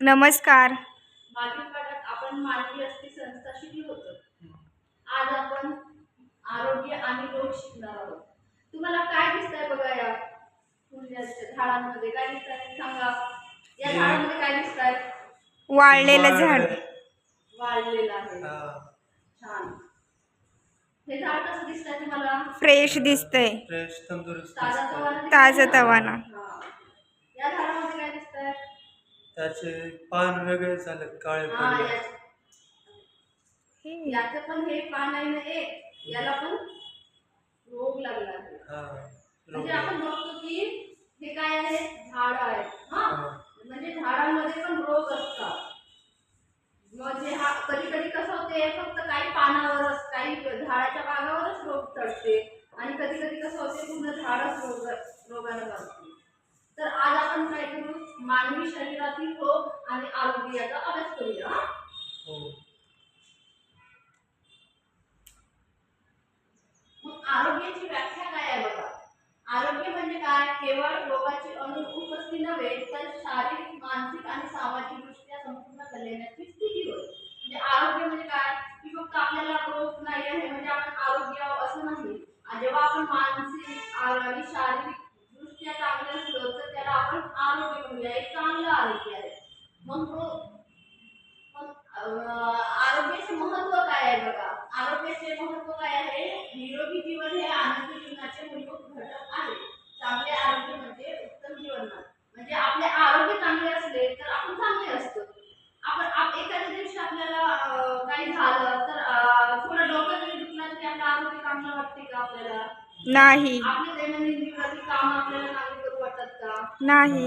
नमस्कार. मागील पाठात आपण मानवी अस्थि संस्था शिकलो होतो. आज आपण आरोग्य आणि रोग शिकणार आहोत. तुम्हाला काय दिसतंय बघा या झाडांमध्ये? काय दिसतंय? सांगा. या झाडामध्ये काय दिसतंय? वाळलेलं झाड. वाळलेलं. आहे. छान. हे झाड कसं दिसतंय तुम्हाला? फ्रेश दिसतंय. फ्रेश तंदुरुस्त ताजा. तवाना ताजं? तवाना. या झाडामध्ये त्याचे पान वेगळे झाले काळे हा पडले. याचं. पण हे पान आहे ना एक याला पण रोग लागला. आहे हा म्हणजे रोग. आपण बघतो की हे काय आहे? झाड आहे हा. हा. म्हणजे झाडांमध्ये पण रोग असतात. म्हणजे हा कधी कधी कसं होते फक्त काही पानावरच काही झाडाच्या पानावरच रोग चढते. आणि कधी कधी कसं होते पूर्ण झाडच रोग रोगाला लागते तर आज आपण काय करू? मानवी शरीरातील रोग आणि आरोग्य याचा अभ्यास करूया. हा? मग आरोग्याची व्याख्या काय आहे बघा? आरोग्य म्हणजे काय? केवळ रोगाची अनुपस्थिती नव्हे तर शारीरिक मानसिक आणि सामाजिक दृष्ट्या संपूर्ण कल्याणाची स्थिती होय. म्हणजे आरोग्य म्हणजे काय? की फक्त आपल्याला रोग नाही आहे म्हणजे आपण आरोग्य असं नाही. आणि जेव्हा आपण मानसिक आणि शारीरिक दृष्ट्या चांगले असलो तर त्याला आपण आरोग्य म्हणूया एक चांगलं आरोग्य आहे. मग आरोग्याचे महत्त्व काय आहे बघा? आरोग्याचे महत्त्व काय आहे? निरोगी जीवन हे आनंदी जीवनाचे मूलभूत घटक आहे. चांगले आरोग्य म्हणजे उत्तम जीवनमान म्हणजे आपले आरोग्य चांगले असले तर आपण चांगले असतो. आपण आप एखाद्या दिवशी आपल्याला काही झालं तर थोडं डोकं जरी दुखलं तरी आपलं आरोग्य चांगलं वाटते का आपल्याला? नाही. नाही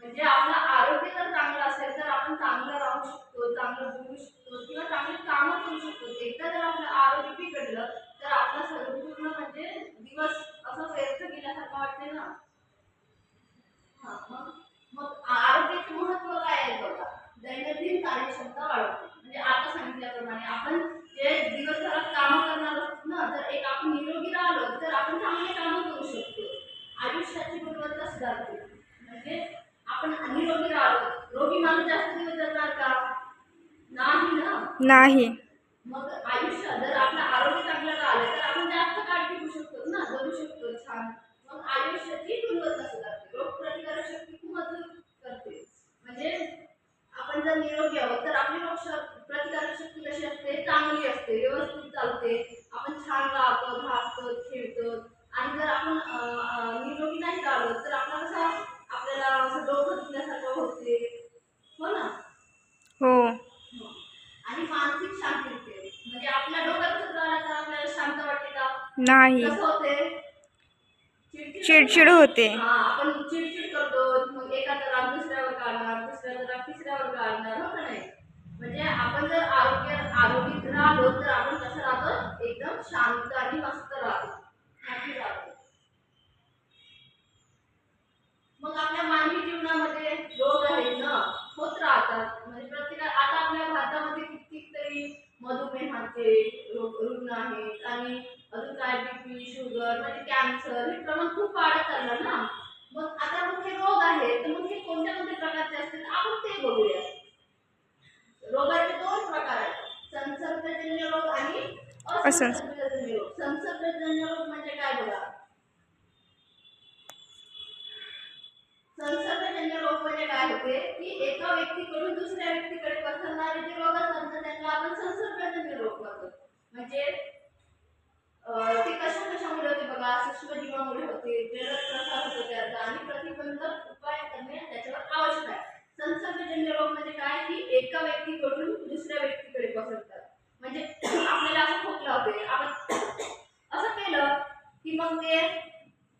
म्हणजे आपलं आरोग्य जर चांगलं असेल तर आपण चांगलं राहू शकतो चांगलं बोलू शकतो किंवा चांगली कामं करू शकतो एकदा जर आपलं आरोग्य बिघडलं तर आपलं संपूर्ण म्हणजे दिवस असं व्यर्थ गेल्यासारखं वाटते ना हा, मग मग आरोग्याचं महत्त्व काय आहे बघा दैनंदिन कार्यक्षमता वाढवते म्हणजे आता सांगितल्याप्रमाणे आपण जे दिवसभरात कामं करणार असतो ना तर एक आपण निरोगी राहिलो तर आपण चांगले कामं करू शकतो आयुष्याची गुणवत्ता सुधारते म्हणजे आपण निरोगी राहिलो रोगी माणूस जास्त दिवस जगणार का नाही ना नाही मग आयुष्य जर आपलं आरोग्य चांगलं राहिलं तर आपण जास्त काळ टिकू शकतो ना जगू शकतो छान मग आयुष्याची गुणवत्ता सुधारते रोग प्रतिकारक शक्ती खूप मजबूत करते म्हणजे आपण जर निरोगी आहोत तर आपली रोग श- प्रतिकारक शक्ती कशी असते चांगली असते व्यवस्थित चालते आपण छान राहतो धावतो खेळतो आणि जर आपण अं, अं, निरोगी नाही राहिलो तर आपला कसं आपल्याला असं डोकं दुखल्यासारखं होते हो ना हो आणि मानसिक शांती येते म्हणजे आपल्या डोक्यात दुखत राहिलं तर आपल्याला शांत वाटते का नाही. चिडचिड होते. हा आपण चिडचिड करतो. मग राग दुसऱ्यावर काढणार राग तिसऱ्यावर काढणार हो का नाही? म्हणजे आपण जर आरोग्य आरोग्यात राहिलो तर आपण कसं राहतो? एकदम शांत आणि मस्त राहतो. मग आपल्या मानवी जीवनामध्ये रोग आहेत ना होत राहतात. म्हणजे प्रत्येका आता आपल्या भारतामध्ये कितीतरी मधुमेहाचे रोग रुग्ण आहेत आणि बीपी शुगर म्हणजे कॅन्सर हे प्रमाण खूप वाढत चाललं ना. मग आता मग हे रोग आहेत तर मग हे कोणत्या कोणत्या प्रकारचे असतील? आपण ते बघूया. रोगाचे दोन प्रकार आहेत. संसर्गजन्य रोग आणि असंसर्गजन्य रोग. संसर्गजन्य रोग म्हणजे काय बघा? संसर्गजन्य रोग म्हणजे काय होते? की एका व्यक्तीकडून दुसऱ्या व्यक्तीकडे पसरणारे जे रोग असतात ना त्यांना आपण संसर्गजन्य रोग म्हणतो. म्हणजे सूक्ष्मजीवामुळे होते प्रसार होतो त्याचा आणि प्रतिबंधक उपाय करणे त्याच्यावर आवश्यक आहे. संसर्गजन्य रोग म्हणजे काय? की एका व्यक्तीकडून दुसऱ्या व्यक्ती पसरतात म्हणजे आपल्याला असं खोकला होते आपण असं केलं की मग ते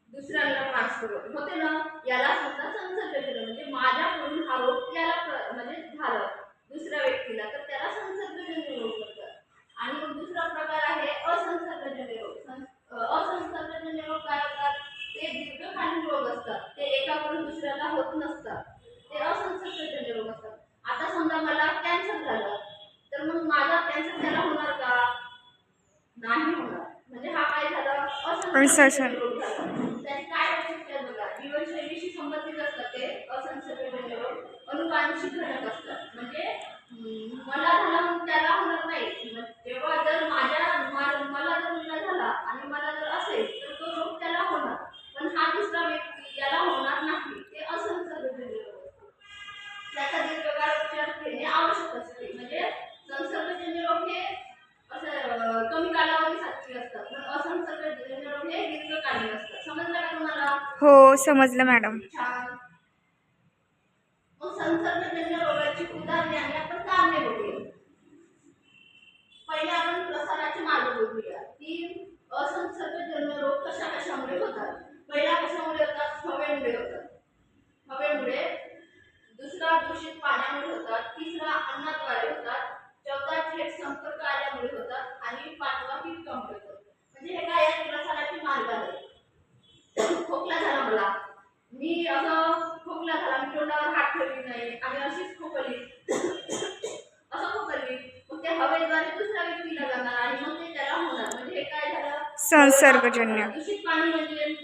दुसऱ्याला ट्रान्सफर होते होते ना याला सुद्धा संसर्गजन्य म्हणजे माझ्याकडून हा रोग त्याला प्र- म्हणजे झालं दुसऱ्या व्यक्तीला तर त्याला संसर्गजन्य रोग म्हणतात आणि मग दुसरा प्रकार आहे असंसर्गजन्य रोग सं- अ, असंसर्गजन्य रोग काय होतात ते दीर्घकालीन रोग असतात ते एकाकडून दुसऱ्याला होत नसतात. ते असंसर्गजन्य रोग असतात. आता समजा मला कॅन्सर झालं तर मग माझा कॅन्सर त्याला होणार का? नाही होणार. म्हणजे हा काय झाला? असंसर्गजन्य रोग झाला त्याची काय वैशिष्ट्य बघा? जीवनशैलीशी संबंधित असतात ते असंसर्गजन्य रोग अनुपान आंशिक घटक असतात म्हणजे हम्म, मला झाला म्हणून त्याला होणार नाही मग तेव्हा जर माझ्या मा- मला जर मुलगा झाला आणि मला जर असेल तर तो रोग त्याला होणार पण हा दुसरा व्यक्ती याला होणार नाही ते असंसर्गजन्य रोग असतो त्याचा दीर्घकाळ उपचार घेणे आवश्यक असते म्हणजे संसर्गजन्य रोग हे असं अं, कमी कालावधीसाठी असतात पण असंसर्गजन्य रोग हे दीर्घकालीन असतात समजलं का तुम्हाला हो समजलं मॅडम. मग संसर्गजन्य रोगाची उदाहरणे आणि आपण कारणे बघूया पहिले आपण प्रसाराची मार्ग बघूया. की असंसर्गजन्य रोग कशा कशामुळे होतात? पहिला कशामुळे होतात? हवेमुळे होतात. हवेमुळे दुसरा दूषित पाण्यामुळे होतात. तिसरा अन्नाद्वारे होतात. चौथा थेट संपर्क आल्यामुळे होतात. आणि पाचवा कीटकामुळे होतात. म्हणजे हे काय? आहेत प्रसाराचे मार्ग आहेत खोकला झाला मला मी असं खोकला झाला मी तोंडावर आणि अशीच खोकली. असं खोकली. मग ते हवेद्वारे दुसऱ्या व्यक्तीला जाणार आणि मग ते त्याला होणार. म्हणजे हे काय झालं? संसर्गजन्य. दूषित पाणी म्हणजे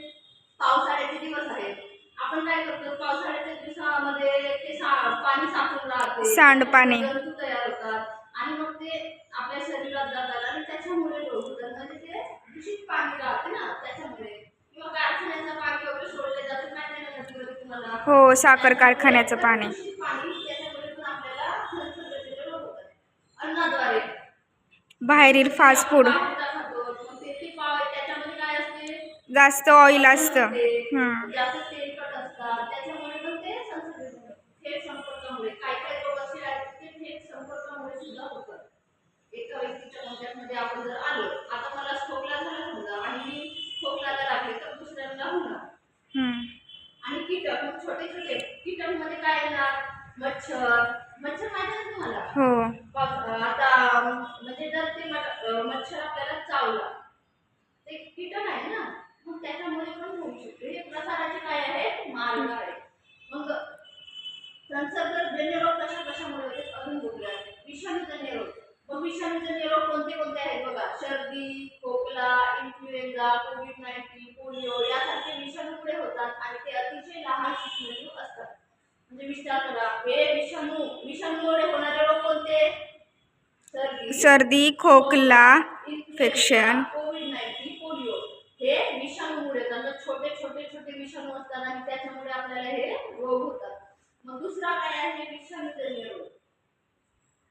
पावसाळ्याचे दिवस आहेत. आपण काय करतो? पावसाळ्याच्या दिवसामध्ये ते पाणी राहते. सांडपाणी. जंतू तयार होतात आणि मग ते आपल्या शरीरात जातात आणि त्याच्यामुळे रोग होतात म्हणजे ते दूषित पाणी राहते ना त्याच्यामुळे किंवा कारखान्याचं पाणी वगैरे सोडले जातं माहिती आहे ना नदीमध्ये तुम्हाला हो साखर कारखान्याचं पाणी. बाहेरील फास्ट फूड जास्त ऑइल असतं. आपण आणि कीटक मग छोटे छोटे कीटकमध्ये काय येणार? मच्छर. मच्छर माहिती आहे तुम्हाला? हो. आता म्हणजे जर ते मच्छर आपल्याला चावला ते कीटक आहे ना मग त्याच्यामुळे पण होऊ शकते. हे प्रसाराचे काय आहे मार्ग आहे मग संसर्गजन्य रोग कशा कशामुळे होते? अजून बघूया. विषाणूजन्य रोग. मग विषाणूजन्य रोग कोणते कोणते आहेत? बघा सर्दी खोकला इन्फ्लुएन्झा कोविड नाईन्टीन पोलिओ यासारखे विषाणूमुळे होतात आणि ते अतिशय लहान शिशू असतात. म्हणजे विचार करा हे विषाणू विषाणूमुळे होणारे रोग कोणते? सर्दी सर्दी खोकला इन्फ्लुएन्झा, कोविड नाईन्टीन पोलिओ. हे विषाणूमुळे तर छोटे छोटे छोटे विषाणू असतात आणि त्याच्यामुळे आपल्याला हे रोग होतात. मग दुसरा काय आहे? विषाणूजन्य रोग.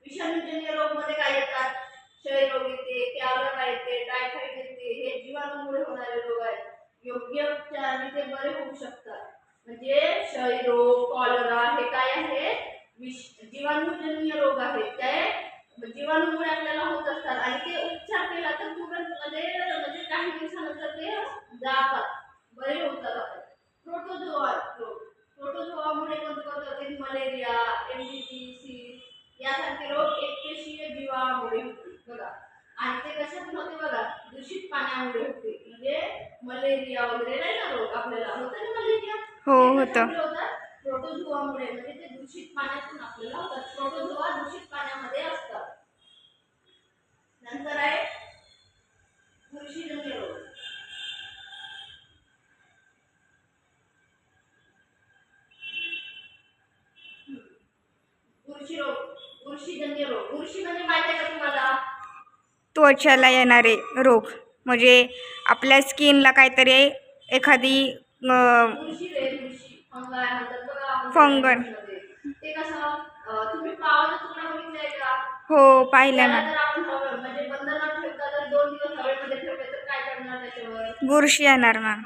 विषाणूजन्य रोगमध्ये काय येतात? क्षयरोग येते कॅलरा येते? टायफॉइड येते हे जीवाणूमुळे होणारे रोग आहेत. योग्य उपचाराने ते बरे होऊ शकतात. म्हणजे क्षयरोग कॉलरा हे काय आहे? विष जीवाणूजन्य रोग आहेत. ते जीवाणूमुळे आपल्याला होत असतात. आणि ते उपचार केला तर तुरंत मध्ये म्हणजे, म्हणजे काही दिवसानंतर ते जातात. बरे होतात आपण. प्रोटोझोआ प्रोटोझोआमुळे कोणते कोणते होते मलेरिया एमडीसीस यासारखे रोग एकपेशीय जीवामुळे होते बघा. आणि ते कशातून होते बघा? दूषित पाण्यामुळे होते मलेरिया वगैरे नाही ना रोग आपल्याला. होतं ना मलेरिया? हो, होतं. प्रोटोझोआमुळे. म्हणजे ते दूषित पाण्यातून आपल्याला होतात. प्रोटोझोआ दूषित पाण्यामध्ये असतात. नंतर आहे बुरशीजन्य रोग. बुरशी रोग बुरशीजन्य रोग. बुरशी म्हणजे माहिती आहे का तुम्हाला? त्वचाला येणारे रोग. म्हणजे आपल्या स्किनला काहीतरी एखादी फंगन. हो पाहिलं ना. म्हणजे बुरशी येणार मॅम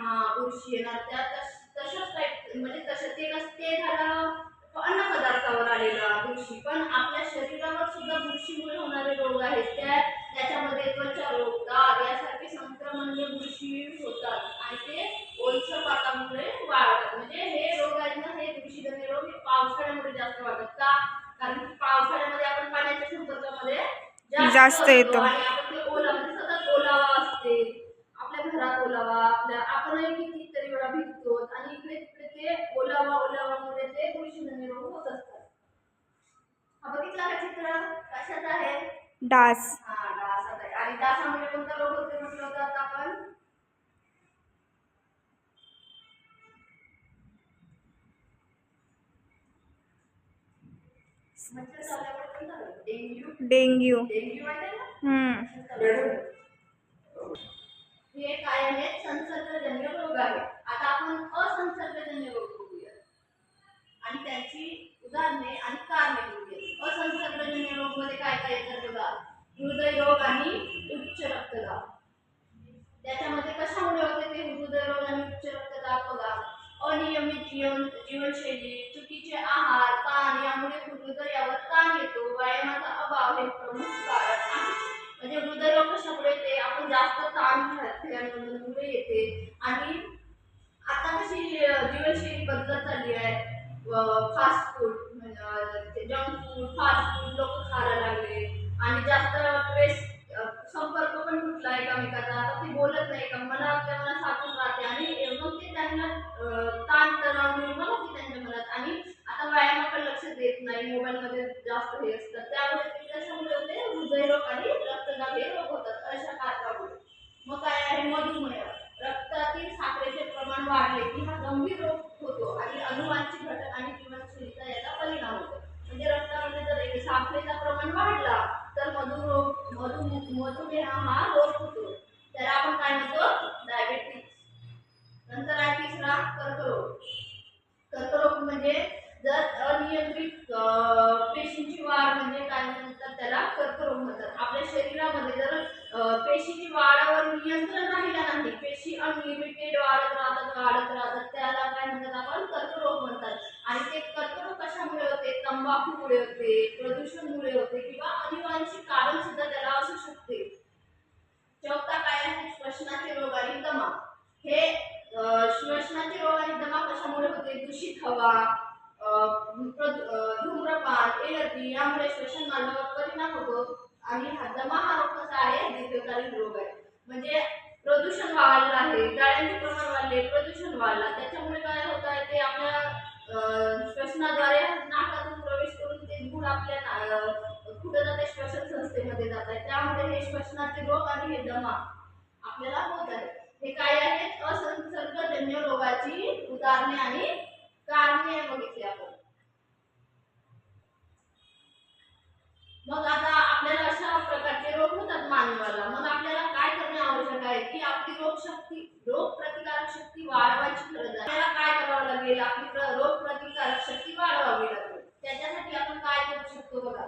ते कसं ते झालं अन्न पदार्थावर आलेला बुरशी. पण आपल्या शरीरावर सुद्धा बुरशीमुळे होणारे रोग आहेत. त्या त्याच्यामध्ये त्वचा रोग दाद यासारखे संक्रमणीय बुरशी होतात. आणि ते ओलसर वातामुळे वाढतात. म्हणजे हे रोग आहेत ना हे बुरशीजन्य रोग हे पावसाळ्यामध्ये जास्त वाढतात. का? कारण की पावसाळ्यामध्ये आपण पाण्याच्या संपर्कामध्ये जास्त येतो. आणि आपण ते ओला म्हणजे सतत ओलावा असते आपल्या घरात ओलावा आपल्या आपणही कितीतरी वेळा भिजतो आणि इकडे तिकडे ते ओलावा ओलावामुळे ते बुरशीजन्य रोग होत असतात हा बघितला का चित्र कशात आहे डास. हा आहे. आणि कोणता रोग होते म्हटलं होतं आता आपण? डेंग्यू? डेंग्यू. आहे. हे काय संसर्गजन्य रोग आहेत आता आपण असंसर्गजन्य रोग बघूया. आणि त्याची उदाहरणे आणि कारणे बघूया. असंसर्गजन्य रोगमध्ये काय काय येतात बघा? हृदयरोग आणि उच्च रक्तदाब. त्याच्यामध्ये कशामुळे होते ते हृदयरोग आणि उच्च रक्तदाब बघा. अनियमित जीवन जीवनशैली चुकीचे आहार ताण यामुळे हृदयावर ताण येतो व्यायामाचा अभाव हे प्रमुख कारण आहे. म्हणजे हृदयरोग कशामुळे येते? आपण जास्त ताण खेळल्यामुळे येते. आणि आता कशी जीवनशैली बदलत चालली आहे? Fast food junk food fast food लोक खायला लागले. आणि जास्त ट्रेस रोग दमा आपल्याला होत आहे हे काय आहेत? असंसर्गजन्य रोगाची उदाहरणे आणि कारणे बघितली आपण मग आता आपल्याला अशा प्रकारचे रोग होतात मानवाला मग आपल्याला काय करणे आवश्यक आहे की आपली रोगशक्ती रोग प्रतिकारक शक्ती वाढवायची गरज आहे आपल्याला काय करावं लागेल आपली प्र- रोग प्रतिकारक शक्ती वाढवावी लागेल त्याच्यासाठी आपण काय करू शकतो बघा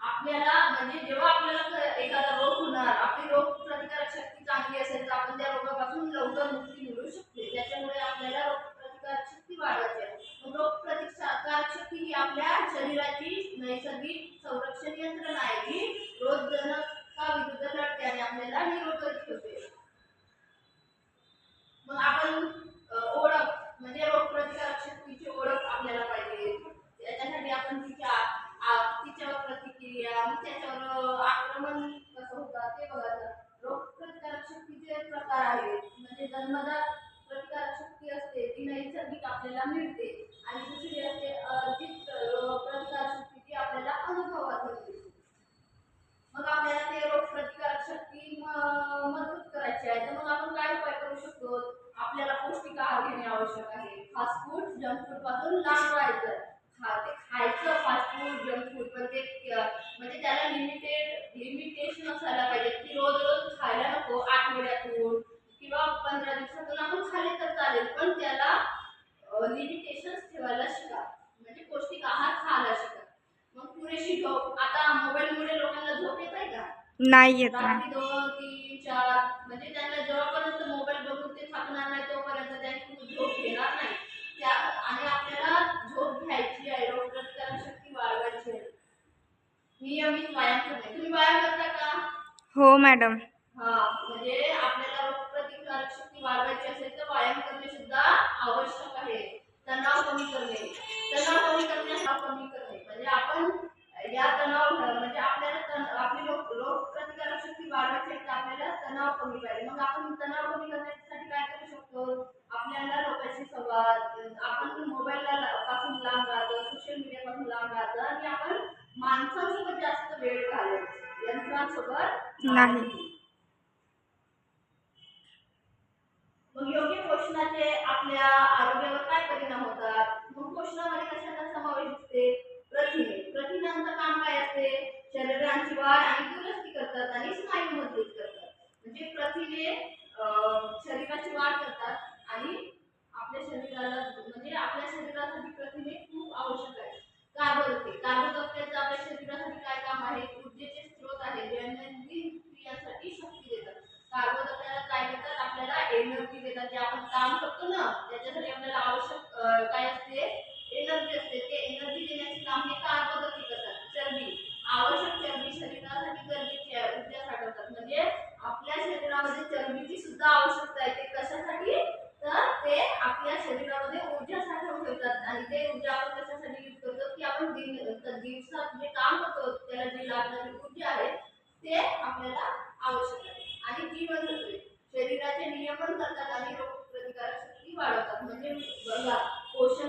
आपल्याला म्हणजे जेव्हा आपल्याला क- एखादा रोग होणार आपली रोग प्रतिकारक शक्ती चांगली असेल तर आपण त्या रोगापासून लवकर मुक्ती मिळू शकते त्याच्यामुळे आपल्याला रोग प्रतिकारक शक्ती वाढवायची आहे मग रोग प्रतिकारक शक्ती ही आपल्या शरीराची नैसर्गिक संरक्षण यंत्रणा आहे. जी रोगजनका विरुद्ध लढते आणि आपल्याला निरोगी ठेवते मग आपण ओळख म्हणजे रोगप्रतिकारक शक्तीची ओळख आपल्याला पाहिजे. त्याच्यासाठी आपण तिच्या तिच्यावर प्रतिक्रिया त्याच्यावर आक्रमण कसं होतं ते बघायचं रोगप्रतिकारक शक्तीचे प्रकार आहेत म्हणजे जन्मजात प्रतिकारक शक्ती असते ती नैसर्गिक आपल्याला मिळते. आणि दुसरी असते अर्जित ती आपल्याला अनुभवात मिळते. मग आपल्याला ते रोग प्रतिकार शक्ती म- मजबूत करायची आहे तर मग आपण काय उपाय करू शकतो आपल्याला पौष्टिक आहार घेणे आवश्यक आहे फास्ट फूड जंक फूडपासून लांब राहायचं खा ते खायचं फास्ट फूड जंक फूड पण ते अं, म्हणजे त्याला लिमिटेड लिमिटेशन असायला पाहिजे की रोज रोज खायला नको आठवड्यातून किंवा पंधरा दिवसातून आपण खाल्ले तर चालेल पण त्याला लिमिटेशन्स ठेवायला शिका म्हणजे पौष्टिक आहार खायला शिका मग पुरेशी झोप आता मोबाईलमुळे लोकांना झोप येत आहे का नाही येत? ना दोन तीन चार म्हणजे त्यांना जेव्हापर्यंत मोबाईल बघून ते थकणार नाही तोपर्यंत त्यांची झोप घेणार नाही. त्या आणि आपल्याला झोप घ्यायची आहे रोगप्रतिकारक शक्ती वाढवायची आहे. नियमित व्यायाम करणे. तुम्ही व्यायाम करता का? हो मॅडम. माणसांसोबत जास्त वेळ घालवायचा. यंत्रांसोबत नाही. मग योग्य पोषणाचे आपल्या आरोग्यावर काय परिणाम होतात? मग पोषणामध्ये कशाचा समावेश असते? प्रथिने. प्रथिनांचं काम काय असते? शरीरांची वाढ आणि दुरुस्ती करतात आणि स्नायू मजबूत करतात. म्हणजे प्रथिने शरीराची वाढ करतात आणि आपल्या शरीराला म्हणजे आपल्या शरीरासाठी प्रथिने खूप आवश्यक आहे कार्बन होते कार्बन कक्षाचं आपल्या शरीरासाठी काय काम आहे? ऊर्जेचे स्रोत आहे. दैनंदिन क्रियांसाठी शक्ती देतात. कार्बन आपल्याला काय करतात आपल्याला एनर्जी देतात. जे आपण काम करतो ना त्याच्यासाठी आपल्याला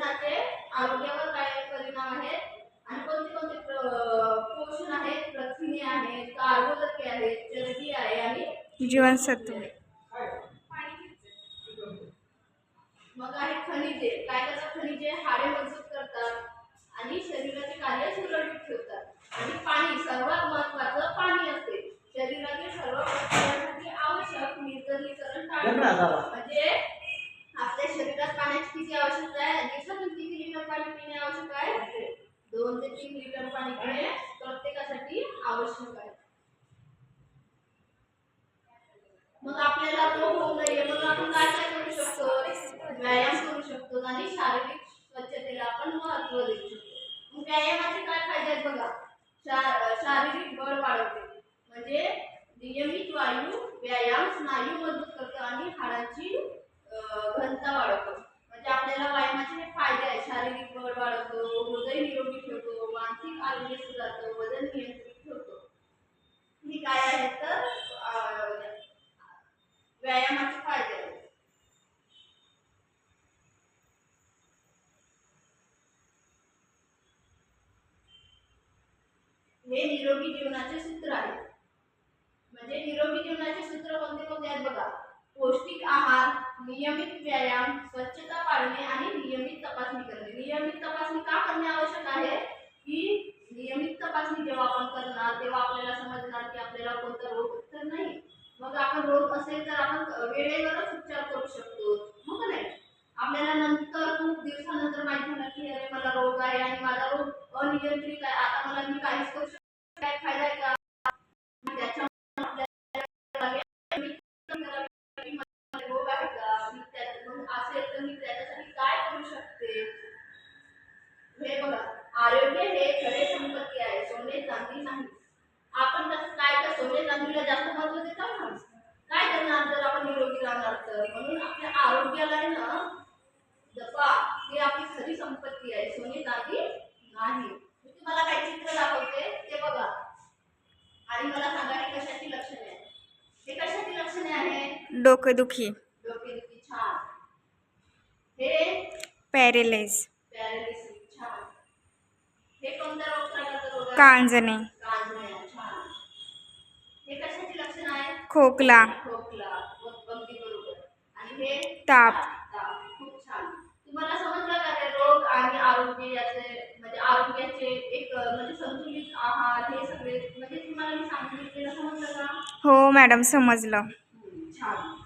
पोषणाचे आरोग्यावर काय परिणाम आहेत? आणि कोणते कोणते पोषण आहेत? प्रथिने आहेत कार्बोदके आहेत चरबी आहे आणि जीवनसत्व मग आहे खनिजे काय करतात खनिजे हाडे मजबूत करतात आणि शरीराचे कार्य सुरळीत ठेवतात आणि पाणी सर्वात महत्वाचं पाणी असते शरीरातील सर्व प्रक्रियांसाठी आवश्यक निर्जलीकरण टाळतात म्हणजे आपल्या शरीरात पाण्याची किती आवश्यकता आहे दिवसातून किती लिटर पाणी पिणे आवश्यक आहे दोन ते तीन लिटर पाणी पिणे प्रत्येकासाठी आवश्यक आहे. मग आपल्याला रोग होऊ नये मग आपण काय काय करू शकतो? व्यायाम करू शकतो. आणि शारीरिक स्वच्छतेला आपण महत्त्व देऊ शकतो. मग व्यायामाचे काय फायदे आहेत बघा? शारीरिक बळ वाढवते. म्हणजे नियमित वायू व्यायाम स्नायू मजबूत करतो आणि हाडांची घनता वाढवतो. म्हणजे आपल्याला व्यायामाचे हे फायदे आहेत. शारीरिक बळ वाढवतो हृदय निरोगी ठेवतो मानसिक आरोग्य सुधारतो वजन नियंत्रित ही काय आहे तर व्यायामाचे फायदे आहेत. हे निरोगी जीवनाचे सूत्र आहे. म्हणजे निरोगी जीवनाचे सूत्र कोणते कोणते आहेत बघा. पौष्टिक आहार नियमित व्यायाम स्वच्छता पाळणे आणि नियमित तपासणी करणे. नियमित तपासणी का करणे आवश्यक आहे? की नियमित तपासणी जेव्हा आपण करणार तेव्हा आपल्याला समजणार की आपल्याला कोणता रोग तर नाही. मग आपण रोग असेल तर आपण वेळेवरच उपचार करू शकतो. हो का नाही? आपल्याला नंतर खूप दिवसानंतर माहिती होणार की अरे मला रोग आहे आणि माझा रोग अनियंत्रित आहे. आणि मला सांगा कशाची लक्षणे आहेत? हे कशाची लक्षणे आहे डोकेदुखी डोकेदुखी छान. हे? पॅरेलाइज पॅरालिसिस छान. हे कोणत्या रोग प्रकारचा रोग कांजणे. छान. हे कशाची लक्षणं आहेत? खोकला. खोकला अगदी बरोबर. आणि हे? ताप. ताप. खूप छान. तुम्हाला समजलं का ते रोग आणि आरोग्य याचे आरोग्याचे एक म्हणजे संतुलित आहार हे सगळे म्हणजे तुम्हाला मी सांगितलेलं समजलं का? हो मॅडम समजलं. छान.